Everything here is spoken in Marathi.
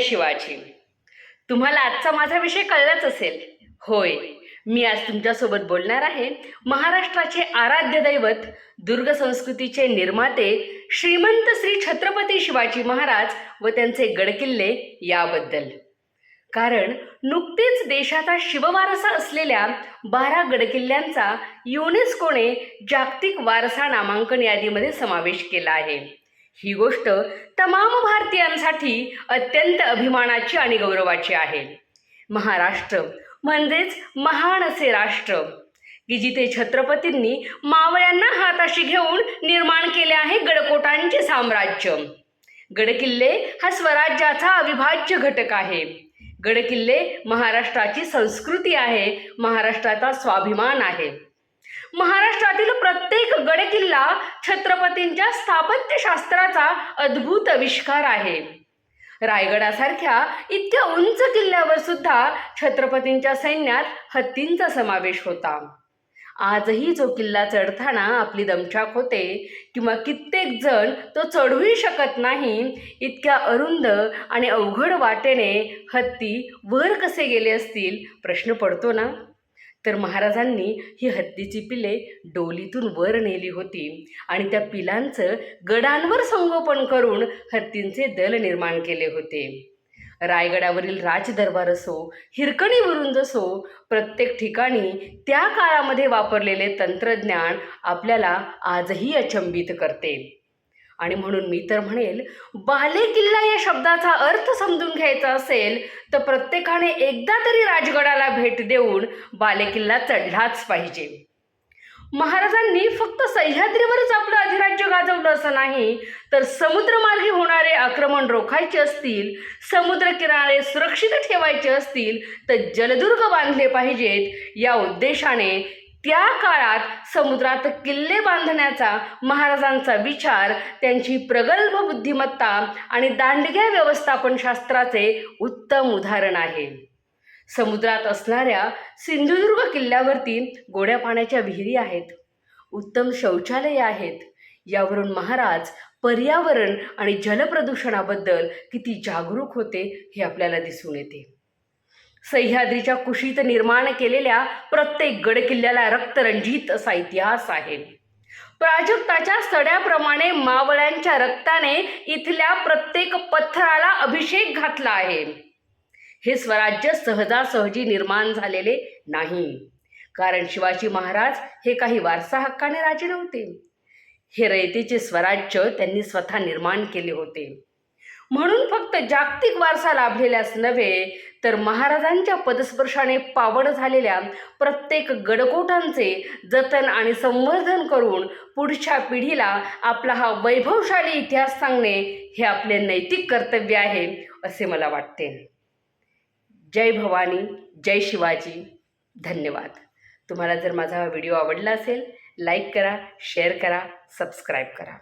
शिवाजी. तुम्हाला आजचा माझा विषय कळलाच असेल. होय मी आज तुमच्यासोबत बोलणार आहे महाराष्ट्राचे आराध्य दैवत दुर्ग संस्कृतीचे निर्माते श्रीमंत श्री छत्रपती शिवाजी महाराज व त्यांचे गडकिल्ले याबद्दल. कारण नुकतीच देशाचा शिववारसा असलेल्या बारा गडकिल्ल्यांचा युनेस्कोने जागतिक वारसा नामांकन यादीमध्ये समावेश केला आहे. ही गोष्ट तमाम भारतीयांसाठी अत्यंत अभिमानाची आणि गौरवाची आहे. महाराष्ट्र म्हणजेच महान असे राष्ट्र की जिथे छत्रपतींनी मावळ्यांना हाताशी घेऊन निर्माण केले आहे गडकोटांचे साम्राज्य. गडकिल्ले हा स्वराज्याचा अविभाज्य घटक आहे. गडकिल्ले महाराष्ट्राची संस्कृती आहे महाराष्ट्राचा स्वाभिमान आहे. महाराष्ट्रातील प्रत्येक गडकिल्ला छत्रपतींच्या स्थापत्यशास्त्राचा अद्भुत आविष्कार आहे. रायगडासारख्या इतक्या उंच किल्ल्यावर सुद्धा छत्रपतींच्या सैन्यात हत्तींचा समावेश होता. आजही जो किल्ला चढताना आपली दमछाक होते किंवा कित्येक जण तो चढूही शकत नाही इतक्या अरुंद आणि अवघड वाटेने हत्ती वर कसे गेले असतील प्रश्न पडतो ना? तर महाराजांनी ही हत्तीची पिले डोलीतून वर नेली होती आणि त्या पिलांचं गडांवर संगोपन करून हत्तींचे दल निर्माण केले होते. रायगडावरील राजदरबार असो हिरकणीवरून जसो प्रत्येक ठिकाणी त्या काळामध्ये वापरलेले तंत्रज्ञान आपल्याला आजही अचंबित करते. आणि म्हणून मी तर म्हणेल बाले किल्ला या शब्दाचा अर्थ समजून घ्यायचा असेल तर प्रत्येकाने एकदा तरी राजगडाला भेट देऊन बाले किल्ला चढलाच पाहिजे. महाराजांनी फक्त सह्याद्रीवरच आपलं अधिराज्य गाजवलं असं नाही तर समुद्रमार्गे होणारे आक्रमण रोखायचे असतील समुद्रकिनारे सुरक्षित ठेवायचे असतील तर जलदुर्ग बांधले पाहिजेत या उद्देशाने त्या काळात समुद्रात किल्ले बांधण्याचा महाराजांचा विचार त्यांची प्रगल्भ बुद्धिमत्ता आणि दांडग्या व्यवस्थापन शास्त्राचे उत्तम उदाहरण आहे. समुद्रात असणाऱ्या सिंधुदुर्ग किल्ल्यावरती गोड्या पाण्याच्या विहिरी आहेत. उत्तम शौचालये आहेत. यावरून महाराज पर्यावरण आणि जलप्रदूषणाबद्दल किती जागरूक होते हे आपल्याला दिसून येते. सह्याद्रीच्या कुशीत निर्माण केलेल्या प्रत्येक गडकिल्ल्याला रक्तरंजित असा इतिहास आहे. प्राजक्ताच्या सड्याप्रमाणे मावळ्यांच्या रक्ताने इथल्या प्रत्येक पत्थराला अभिषेक घातला आहे. हे स्वराज्य सहजासहजी निर्माण झालेले नाही. कारण शिवाजी महाराज हे काही वारसा हक्काने राजे नव्हते. हे रयतेचे स्वराज्य त्यांनी स्वतः निर्माण केले होते. म्हणून फक्त जागतिक वारसा लाभलेल्याच नव्हे तर महाराजांच्या पदस्पर्शाने पावड झालेल्या प्रत्येक गडकोटांचे जतन आणि संवर्धन करून पुढच्या पिढीला आपला हा वैभवशाली इतिहास सांगणे हे आपले नैतिक कर्तव्य आहे असे मला वाटते. जय भवानी जय शिवाजी. धन्यवाद. तुम्हाला जर माझा हा व्हिडिओ आवडला असेल लाईक करा शेअर करा सबस्क्राईब करा.